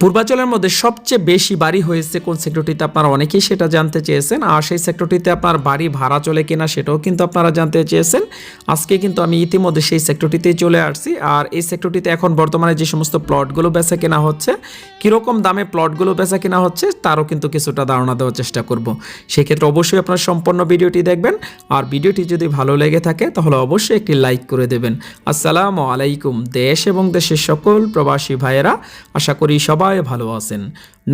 পূর্বাচলের মধ্যে সবচেয়ে বেশি বাড়ি হয়েছে কোন সেক্টরটিতে আপনারা অনেকেই সেটা জানতে চেয়েছেন। আর সেই সেক্টরটিতে আপনার বাড়ি ভাড়া চলে কিনা সেটাও কিন্তু আপনারা জানতে চেয়েছেন। আজকে কিন্তু আমি ইতিমধ্যে সেই সেক্টরটিতেই চলে আসছি। আর এই সেক্টরটিতে এখন বর্তমানে যে সমস্ত প্লটগুলো বেচা কেনা হচ্ছে, কীরকম দামে প্লটগুলো বেচা কেনা হচ্ছে, তারও কিন্তু কিছুটা ধারণা দেওয়ার চেষ্টা করব। সেক্ষেত্রে অবশ্যই আপনার সম্পূর্ণ ভিডিওটি দেখবেন। আর ভিডিওটি যদি ভালো লেগে থাকে, তাহলে অবশ্যই একটি লাইক করে দেবেন। আসসালামু আলাইকুম, দেশ এবং দেশের সকল প্রবাসী ভাইয়েরা। আশা করি সবাই ভালো আছেন।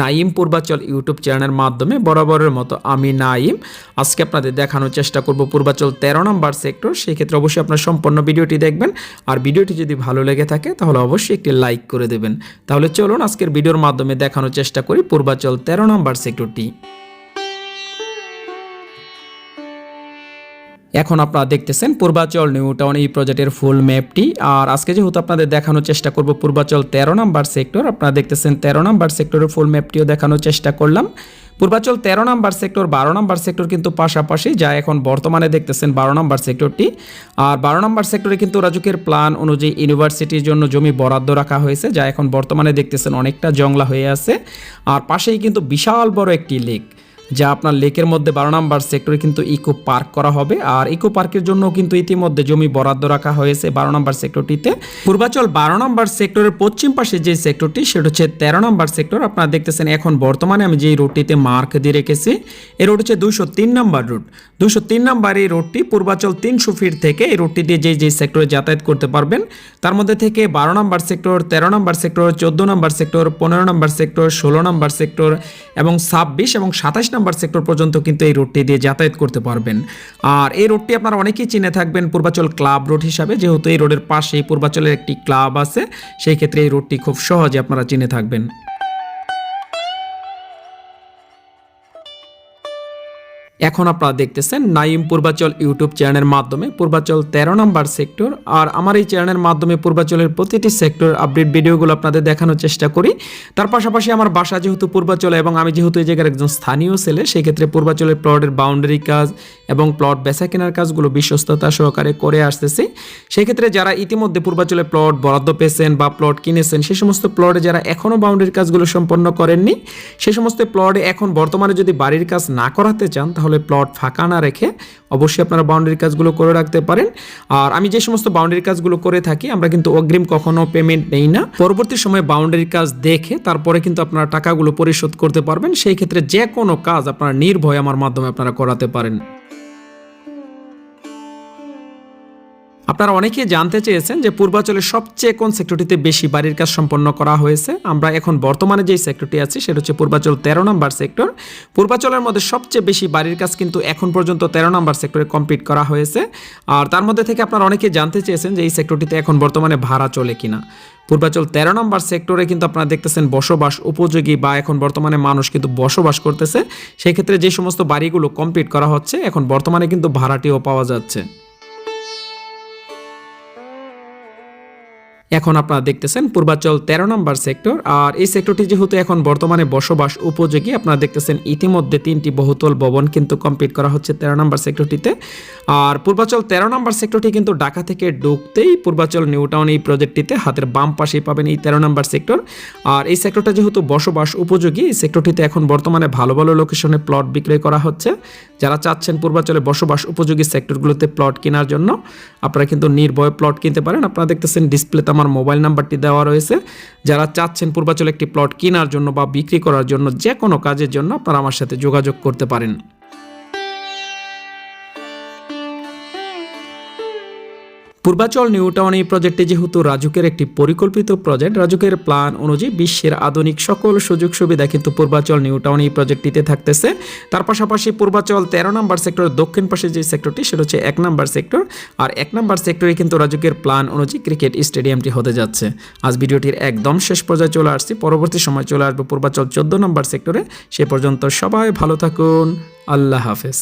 নাইম পূর্বাচল ইউটিউব চ্যানেলের মাধ্যমে বরাবরের মতো আমি নাইম আজকে আপনাদের দেখানোর চেষ্টা করব পূর্বাচল তেরো নম্বর সেক্টর। সেক্ষেত্রে অবশ্যই আপনার সম্পূর্ণ ভিডিওটি দেখবেন। আর ভিডিওটি যদি ভালো লেগে থাকে, তাহলে অবশ্যই একটি লাইক করে দেবেন। তাহলে চলুন আজকের ভিডিওর মাধ্যমে দেখানোর চেষ্টা করি পূর্বাচল তেরো নম্বর সেক্টরটি। এখন আপনারা দেখতেছেন পূর্বাচল নিউ টাউন এই প্রজেক্টের ফুল ম্যাপটি আর আজকে যেহেতু আপনাদের দেখানোর চেষ্টা করব পূর্বাচল তেরো নাম্বার সেক্টর আপনারা দেখতেছেন তেরো নাম্বার সেক্টরের ফুল ম্যাপটিও দেখানোর চেষ্টা করলাম। পূর্বাচল তেরো নাম্বার সেক্টর বারো নাম্বার সেক্টর কিন্তু পাশাপাশি, যা এখন বর্তমানে দেখতেছেন বারো নাম্বার সেক্টরটি আর বারো নাম্বার সেক্টরে কিন্তু রাজুকের প্ল্যান অনুযায়ী ইউনিভার্সিটির জন্য জমি বরাদ্দ রাখা হয়েছে, যা এখন বর্তমানে দেখতেছেন অনেকটা জংলা হয়ে আছে। আর পাশেই কিন্তু বিশাল বড় একটি লেক যা আপনার লেকের মধ্যে বারো নাম্বার সেক্টরে কিন্তু ইকো পার্ক করা হবে। আর ইকো পার্কের জন্য কিন্তু ইতিমধ্যে জমি বরাদ্দ রাখা হয়েছে বারো নাম্বার সেক্টরটিতে পূর্বাচল বারো নাম্বার সেক্টরের পশ্চিম পাশে যে সেক্টরটি সেটা হচ্ছে তেরো নাম্বার সেক্টর আপনারা দেখতেছেন এখন বর্তমানে আমি যেই রোডটিতে মার্ক দিয়ে রেখেছি, এই রোড হচ্ছে দুইশো তিন নাম্বার রুট দুশো তিন নাম্বার এই রোডটি পূর্বাচল তিনশো ফিট থেকে এই রোডটি দিয়ে যে যে সেক্টরে যাতায়াত করতে পারবেন, তার মধ্যে থেকে বারো নাম্বার সেক্টর তেরো নাম্বার সেক্টর চোদ্দ নাম্বার সেক্টর পনেরো নাম্বার সেক্টর ষোলো নাম্বার সেক্টর এবং ছাব্বিশ এবং সাতাশ সেক্টর পর্যন্ত কিন্তু এই রোডটি দিয়ে যাতায়াত করতে পারবেন। আর এই রোডটি আপনারা অনেকেই চিনে থাকবেন পূর্বাচল ক্লাব রোড হিসাবে। যেহেতু এই রোডের পাশেই পূর্বাচলের একটি ক্লাব আছে, সেই ক্ষেত্রে এই রোডটি খুব সহজে আপনারা চিনে থাকবেন। এখন আপনারা দেখতেছেন নাইম পূর্বাচল ইউটিউব চ্যানেলের মাধ্যমে পূর্বাচল তেরো নম্বর সেক্টর। আর আমার এই চ্যানেলের মাধ্যমে পূর্বাচলের প্রতিটি সেক্টর আপডেট ভিডিওগুলো আপনাদের দেখানোর চেষ্টা করি। তার পাশাপাশি আমার বাসা যেহেতু পূর্বাচল এবং আমি যেহেতু এই জায়গার একজন স্থানীয় ছেলে, সেক্ষেত্রে পূর্বাচলের প্লটের বাউন্ডারি কাজ এবং প্লট বেচা কেনার কাজগুলো বিশ্বস্ততা সহকারে করে আসতেছি। সেক্ষেত্রে যারা ইতিমধ্যে পূর্বাচলে প্লট বরাদ্দ পেয়েছেন বা প্লট কিনেছেন, সে সমস্ত প্লটে যারা এখনও বাউন্ডারির কাজগুলো সম্পন্ন করেননি, সে সমস্ত প্লটে এখন বর্তমানে যদি বাড়ির কাজ না করাতে চান, তাহলে প্লট ফাঁকা না রেখে অবশ্যই আপনারা বাউন্ডারি কাজগুলো করে রাখতে পারেন। আর আমি যে সমস্ত বাউন্ডারি কাজগুলো করে থাকি, আমরা কিন্তু অগ্রিম কখনো পেমেন্ট নেই না। পরবর্তী সময়ে বাউন্ডারি কাজ দেখে তারপরে কিন্তু আপনারা টাকাগুলো পরিশোধ করতে পারবেন। সেই ক্ষেত্রে যে কোনো কাজ আপনারা নির্ভয় আমার মাধ্যমে আপনারা করাতে পারেন। আপনারা অনেকেই জানতে চেয়েছেন যে পূর্বাচলের সবচেয়ে কোন সেক্টরটিতে বেশি বাড়ির কাজ সম্পন্ন করা হয়েছে। আমরা এখন বর্তমানে যেই সেক্টরটি আছে, সেটা হচ্ছে পূর্বাচল তেরো নম্বর সেক্টর পূর্বাচলের মধ্যে সবচেয়ে বেশি বাড়ির কাজ কিন্তু এখন পর্যন্ত তেরো নম্বর সেক্টরে কমপ্লিট করা হয়েছে। আর তার মধ্যে থেকে আপনারা অনেকে জানতে চেয়েছেন যে এই সেক্টরটিতে এখন বর্তমানে ভাড়া চলে কিনা। পূর্বাচল তেরো নম্বর সেক্টরে কিন্তু আপনারা দেখতেছেন বসবাস উপযোগী বা এখন বর্তমানে মানুষ কিন্তু বসবাস করতেছে। সেই ক্ষেত্রে যে সমস্ত বাড়িগুলো কমপ্লিট করা হচ্ছে, এখন বর্তমানে কিন্তু ভাড়াটিও পাওয়া যাচ্ছে। এখন আপনারা দেখতেছেন পূর্বাচল তেরো নম্বর সেক্টর, আর এই সেক্টরটি যেহেতু এখন বর্তমানে বসবাস উপযোগী, আপনারা দেখতেছেন ইতিমধ্যে তিনটি বহুতল ভবন কিন্তু কমপ্লিট করা হচ্ছে তেরো নম্বর সেক্টরটিতে। আর পূর্বাচল তেরো নম্বর সেক্টরটি কিন্তু ঢাকা থেকে ঢুকতেই পূর্বাচল নিউ টাউন এই প্রজেক্টটিতে হাতের বাম পাশেই পাবেন এই তেরো নম্বর সেক্টর। আর এই সেক্টরটা যেহেতু বসবাস উপযোগী, এই সেক্টরটিতে এখন বর্তমানে ভালো ভালো লোকেশনে প্লট বিক্রয় করা হচ্ছে। যারা চাচ্ছেন পূর্বাচলে বসবাস উপযোগী সেক্টরগুলোতে প্লট কেনার জন্য, আপনারা কিন্তু নির্ভয় প্লট কিনতে পারেন। আপনারা দেখতেছেন ডিসপ্লেতে আমার মোবাইল নাম্বারটি দেওয়া রয়েছে। যারা চাচ্ছেন পূর্বাচলে একটি প্লট কেনার জন্য বা বিক্রি করার জন্য যে কোনো কাজের জন্য আপনারা আমার সাথে যোগাযোগ করতে পারেন। পূর্বাচল নিউ টাউন এই প্রজেক্টটি যেহেতু রাজুকের একটি পরিকল্পিত প্রজেক্ট রাজুকের প্ল্যান অনুযায়ী বিশ্বের আধুনিক সকল সুযোগ সুবিধা কিন্তু পূর্বাচল নিউ টাউন এই প্রজেক্টটিতে থাকতেছে। তার পাশাপাশি পূর্বাচল তেরো নম্বর সেক্টর দক্ষিণ পাশে যে সেক্টরটি সেটা হচ্ছে এক নম্বর সেক্টর আর এক নম্বর সেক্টরে কিন্তু রাজুকের প্ল্যান অনুযায়ী ক্রিকেট স্টেডিয়ামটি হতে যাচ্ছে। আজ ভিডিওটির একদম শেষ পর্যায়ে চলে আসছি। পরবর্তী সময় চলে আসবে পূর্বাচল চোদ্দ নম্বর সেক্টরে সে পর্যন্ত সবাই ভালো থাকুন। আল্লাহ হাফেজ।